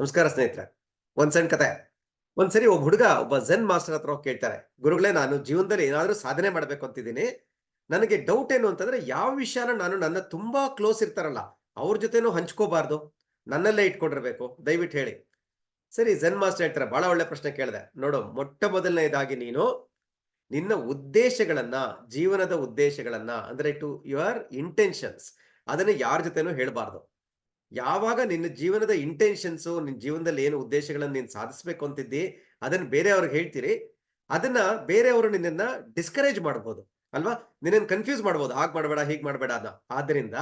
ನಮಸ್ಕಾರ ಸ್ನೇಹಿತರೆ, ಒಂದ್ ಸಣ್ಣ ಕತೆ. ಒಂದ್ಸರಿ ಒಬ್ಬ ಹುಡುಗ, ಒಬ್ಬ ಝೆನ್ ಮಾಸ್ಟರ್ ಹತ್ರ ಕೇಳ್ತಾರೆ, ಗುರುಗಳೇ, ನಾನು ಜೀವನದಲ್ಲಿ ಏನಾದ್ರೂ ಸಾಧನೆ ಮಾಡ್ಬೇಕು ಅಂತಿದ್ದೀನಿ. ನನಗೆ ಡೌಟ್ ಏನು ಅಂತಂದ್ರೆ, ಯಾವ ವಿಷಯನ ನಾನು ನನ್ನ ತುಂಬಾ ಕ್ಲೋಸ್ ಇರ್ತಾರಲ್ಲ, ಅವ್ರ ಜೊತೆನೂ ಹಂಚ್ಕೋಬಾರ್ದು. ನನ್ನಲ್ಲೇ ಇಟ್ಕೊಂಡಿರ್ಬೇಕು. ದಯವಿಟ್ಟು ಹೇಳಿ. ಸರಿ ಝೆನ್ ಮಾಸ್ಟರ್ ಹೇಳ್ತಾರೆ ಬಹಳ ಒಳ್ಳೆ ಪ್ರಶ್ನೆ ಕೇಳಿದೆ. ನೋಡು, ಮೊಟ್ಟ ಮೊದಲನೇದಾಗಿ ನೀನು ನಿನ್ನ ಉದ್ದೇಶಗಳನ್ನ, ಜೀವನದ ಉದ್ದೇಶಗಳನ್ನ, ಅಂದ್ರೆ ಟು ಯುವರ್ ಇಂಟೆನ್ಷನ್ಸ್ ಅದನ್ನ ಯಾರ ಜೊತೆನೂ ಹೇಳ್ಬಾರ್ದು. ಯಾವಾಗ ನಿನ್ನ ಜೀವನದ ಇಂಟೆನ್ಷನ್ಸು ನಿನ್ನ ಜೀವನದಲ್ಲಿ ಏನು ಉದ್ದೇಶಗಳನ್ನು ನೀನು ಸಾಧಿಸ್ಬೇಕು ಅಂತಿದ್ದಿ, ಅದನ್ನ ಬೇರೆಯವ್ರಿಗೆ ಹೇಳ್ತೀರಿ. ಅದನ್ನ ಬೇರೆಯವರು ನಿನ್ನ ಡಿಸ್ಕರೇಜ್ ಮಾಡ್ಬೋದು, ಅಲ್ವಾ? ನಿನ್ನನ್ನು ಕನ್ಫ್ಯೂಸ್ ಮಾಡ್ಬೋದು. ಹಾಗೆ ಮಾಡಬೇಡ, ಹೀಗೆ ಮಾಡಬೇಡ ಅದ ಆದ್ರಿಂದ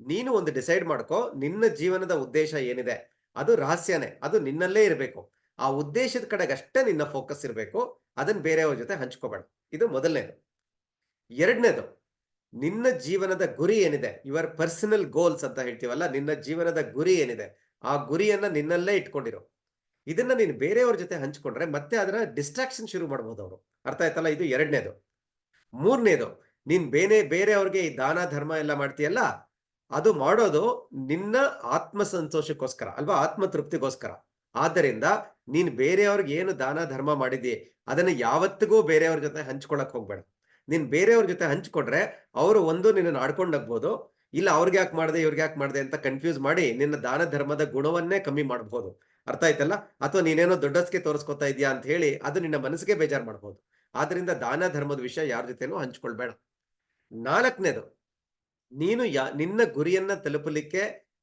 ನೀನು ಒಂದು ಡಿಸೈಡ್ ಮಾಡ್ಕೋ, ನಿನ್ನ ಜೀವನದ ಉದ್ದೇಶ ಏನಿದೆ? ಅದು ರಹಸ್ಯನೇ. ಅದು ನಿನ್ನಲ್ಲೇ ಇರಬೇಕು. ಆ ಉದ್ದೇಶದ ಕಡೆಗೆ ಅಷ್ಟೇ ನಿನ್ನ ಫೋಕಸ್ ಇರಬೇಕು. ಅದನ್ನ ಬೇರೆಯವ್ರ ಜೊತೆ ಹಂಚ್ಕೋಬೇಡ. ಇದು ಮೊದಲನೇದು. ಎರಡನೇದು ನಿನ್ನ ಜೀವನದ ಗುರಿ ಏನಿದೆ? ಯುವರ್ ಪರ್ಸನಲ್ ಗೋಲ್ಸ್ ಅಂತ ಹೇಳ್ತೀವಲ್ಲ, ನಿನ್ನ ಜೀವನದ ಗುರಿ ಏನಿದೆ? ಆ ಗುರಿಯನ್ನ ನಿನ್ನಲ್ಲೇ ಇಟ್ಕೊಂಡಿರೋ. ಇದನ್ನ ನೀನು ಬೇರೆಯವ್ರ ಜೊತೆ ಹಂಚ್ಕೊಂಡ್ರೆ ಮತ್ತೆ ಅದರ ಡಿಸ್ಟ್ರಾಕ್ಷನ್ ಶುರು ಮಾಡ್ಬೋದು ಅವರು. ಅರ್ಥ ಆಯ್ತಲ್ಲ? ಇದು ಎರಡನೇದು. ಮೂರನೇದು, ನೀನ್ ಬೇರೆ ಬೇರೆಯವ್ರಿಗೆ ಈ ದಾನ, ಧರ್ಮ ಎಲ್ಲ ಮಾಡ್ತೀಯಲ್ಲ, ಅದು ಮಾಡೋದು ನಿನ್ನ ಆತ್ಮ ಸಂತೋಷಕ್ಕೋಸ್ಕರ ಅಲ್ವಾ? ಆತ್ಮ ತೃಪ್ತಿಗೋಸ್ಕರ ಆದ್ದರಿಂದ ನೀನ್ ಬೇರೆಯವ್ರಿಗೆ ಏನು ದಾನ, ಧರ್ಮ ಮಾಡಿದಿ ಅದನ್ನ ಯಾವತ್ತಿಗೂ ಬೇರೆಯವ್ರ ಜೊತೆ ಹಂಚ್ಕೊಳಕ್ ಹೋಗ್ಬೇಡ. ನೀನ್ ಬೇರೆಯವ್ರ ಜೊತೆ ಹಂಚ್ಕೊಟ್ರೆ ಅವರು ಒಂದು ನಿನ್ನನ್ನು ಆಡ್ಕೊಂಡೋಗ್ಬೋದು ಇಲ್ಲ, ಅವ್ರಿಗೆ ಯಾಕೆ ಮಾಡಿದೆ, ಇವ್ರಿಗೆ ಯಾಕೆ ಮಾಡಿದೆ ಅಂತ ಕನ್ಫ್ಯೂಸ್ ಮಾಡಿ ನಿನ್ನ ದಾನ ಧರ್ಮದ ಗುಣವನ್ನೇ ಕಮ್ಮಿ ಮಾಡಬಹುದು ಅರ್ಥ ಆಯ್ತಲ್ಲ? ಅಥವಾ ನೀನೇನೋ ದೊಡ್ಡಸ್ಗೆ ತೋರಿಸ್ಕೊತಾ ಇದೆಯಾ ಅಂತ ಹೇಳಿ ಅದು ನಿನ್ನ ಮನಸ್ಸಿಗೆ ಬೇಜಾರು ಮಾಡಬಹುದು ಆದ್ರಿಂದ ದಾನ ಧರ್ಮದ ವಿಷಯ ಯಾರ ಜೊತೆನೂ ಹಂಚ್ಕೊಳ್ಬೇಡ. ನಾಲ್ಕನೇದು, ನೀನು ಯಾ, ನಿನ್ನ ಗುರಿಯನ್ನ ತಲುಪಲಿಕ್ಕೆ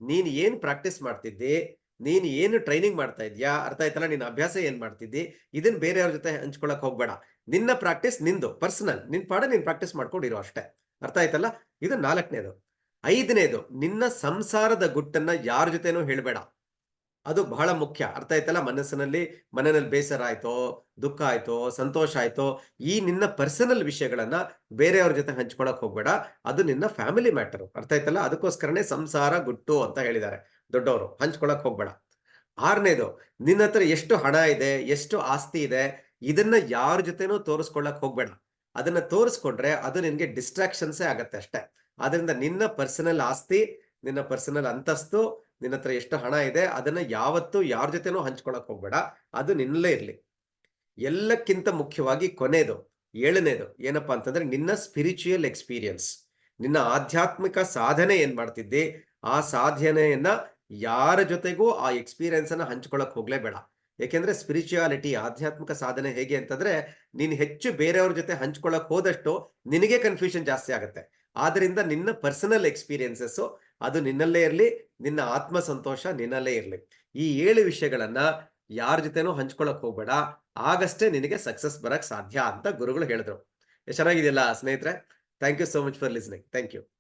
ನೀನ್ ಏನ್ ಪ್ರಾಕ್ಟೀಸ್ ಮಾಡ್ತಿದ್ದಿ? ನೀನ್ ಏನು ಟ್ರೈನಿಂಗ್ ಮಾಡ್ತಾ ಇದೆಯಾ? ಅರ್ಥ ಆಯ್ತಲ್ಲ? ನಿನ್ನ ಅಭ್ಯಾಸ ಏನ್ ಮಾಡ್ತಿದ್ದಿ? ಇದನ್ನ ಬೇರೆಯವ್ರ ಜೊತೆ ಹಂಚ್ಕೊಳಕ್ ಹೋಗ್ಬೇಡ. ನಿನ್ನ ಪ್ರಾಕ್ಟೀಸ್ ನಿಂದು ಪರ್ಸನಲ್ ನಿನ್ ಪಾಡ ನೀನ್ ಪ್ರಾಕ್ಟೀಸ್ ಮಾಡ್ಕೊಂಡಿರೋ ಅಷ್ಟೇ. ಅರ್ಥ ಆಯ್ತಲ್ಲ? ಇದು ನಾಲ್ಕನೇದು. ಐದನೇದು, ನಿನ್ನ ಸಂಸಾರದ ಗುಟ್ಟನ್ನ ಯಾರ ಜೊತೆನೂ ಹೇಳಬೇಡ. ಅದು ಬಹಳ ಮುಖ್ಯ. ಅರ್ಥ ಆಯ್ತಲ್ಲ? ಮನಸ್ಸಿನಲ್ಲಿ, ಮನೆಯಲ್ಲಿ ಬೇಸರ ಆಯ್ತೋ, ದುಃಖ ಆಯ್ತೋ, ಸಂತೋಷ ಆಯ್ತೋ, ಈ ನಿನ್ನ ಪರ್ಸನಲ್ ವಿಷಯಗಳನ್ನ ಬೇರೆಯವ್ರ ಜೊತೆ ಹಂಚ್ಕೊಳಕ್ ಹೋಗ್ಬೇಡ. ಅದು ನಿನ್ನ ಫ್ಯಾಮಿಲಿ ಮ್ಯಾಟರ್ ಅರ್ಥ ಆಯ್ತಲ್ಲ? ಅದಕ್ಕೋಸ್ಕರನೇ ಸಂಸಾರ ಗುಟ್ಟು ಅಂತ ಹೇಳಿದ್ದಾರೆ. ದೊಡ್ಡವರು, ಹಂಚ್ಕೊಳಕ್ ಹೋಗ್ಬೇಡ. ಆರನೇದು, ನಿನ್ನ ಹತ್ರ ಎಷ್ಟು ಹಣ ಇದೆ, ಎಷ್ಟು ಆಸ್ತಿ ಇದೆ, ಇದನ್ನ ಯಾರ ಜೊತೆನೂ ತೋರಿಸ್ಕೊಳ್ಳಕ್ ಹೋಗ್ಬೇಡ. ಅದನ್ನ ತೋರಿಸ್ಕೊಂಡ್ರೆ ಅದು ನಿನ್ಗೆ ಡಿಸ್ಟ್ರಾಕ್ಷನ್ಸೇ ಆಗತ್ತೆ ಅಷ್ಟೇ. ಆದ್ರಿಂದ ನಿನ್ನ ಪರ್ಸನಲ್ ಆಸ್ತಿ, ನಿನ್ನ ಪರ್ಸನಲ್ ಅಂತಸ್ತು, ನಿನ್ನ ಹತ್ರ ಎಷ್ಟು ಹಣ ಇದೆ, ಅದನ್ನ ಯಾವತ್ತೂ ಯಾರ ಜೊತೆನೂ ಹಂಚ್ಕೊಳಕ್ ಹೋಗ್ಬೇಡ. ಅದು ನಿನ್ನಲ್ಲೇ ಇರ್ಲಿ. ಎಲ್ಲಕ್ಕಿಂತ ಮುಖ್ಯವಾಗಿ ಕೊನೆಯದು ಏಳನೇದು ಏನಪ್ಪಾ ಅಂತಂದ್ರೆ ನಿನ್ನ ಸ್ಪಿರಿಚುಯಲ್ ಎಕ್ಸ್ಪೀರಿಯನ್ಸ್ ನಿನ್ನ ಆಧ್ಯಾತ್ಮಿಕ ಸಾಧನೆ ಏನ್ ಮಾಡ್ತಿದ್ದಿ? ಆ ಸಾಧನೆಯನ್ನ ಯಾರ ಜೊತೆಗೂ ಆ ಎಕ್ಸ್ಪೀರಿಯನ್ಸ್ ಅನ್ನ ಹಂಚ್ಕೊಳಕ್ ಹೋಗ್ಲೇಬೇಡ ಯಾಕೆಂದ್ರೆ ಸ್ಪಿರಿಚುಯಾಲಿಟಿ ಆಧ್ಯಾತ್ಮಿಕ ಸಾಧನೆ ಹೇಗೆ ಅಂತಂದ್ರೆ, ನೀನ್ ಹೆಚ್ಚು ಬೇರೆಯವ್ರ ಜೊತೆ ಹಂಚ್ಕೊಳಕ್ ಹೋದಷ್ಟು ನಿನಗೆ ಕನ್ಫ್ಯೂಷನ್ ಜಾಸ್ತಿ ಆಗುತ್ತೆ. ಆದ್ರಿಂದ ನಿನ್ನ ಪರ್ಸನಲ್ ಎಕ್ಸ್ಪೀರಿಯನ್ಸಸ್ ಅದು ನಿನ್ನಲ್ಲೇ ಇರಲಿ, ನಿನ್ನ ಆತ್ಮ ಸಂತೋಷ ನಿನ್ನಲ್ಲೇ ಇರಲಿ. ಈ ಏಳು ವಿಷಯಗಳನ್ನ ಯಾರ ಜೊತೆನೂ ಹಂಚ್ಕೊಳಕ್ ಹೋಗ್ಬೇಡ. ಆಗಷ್ಟೇ ನಿನಗೆ ಸಕ್ಸಸ್ ಬರಕ್ ಸಾಧ್ಯ ಅಂತ ಗುರುಗಳು ಹೇಳಿದ್ರು. ಚೆನ್ನಾಗಿದೆಯಲ್ಲ ಸ್ನೇಹಿತರೆ? Thank you so much for listening thank you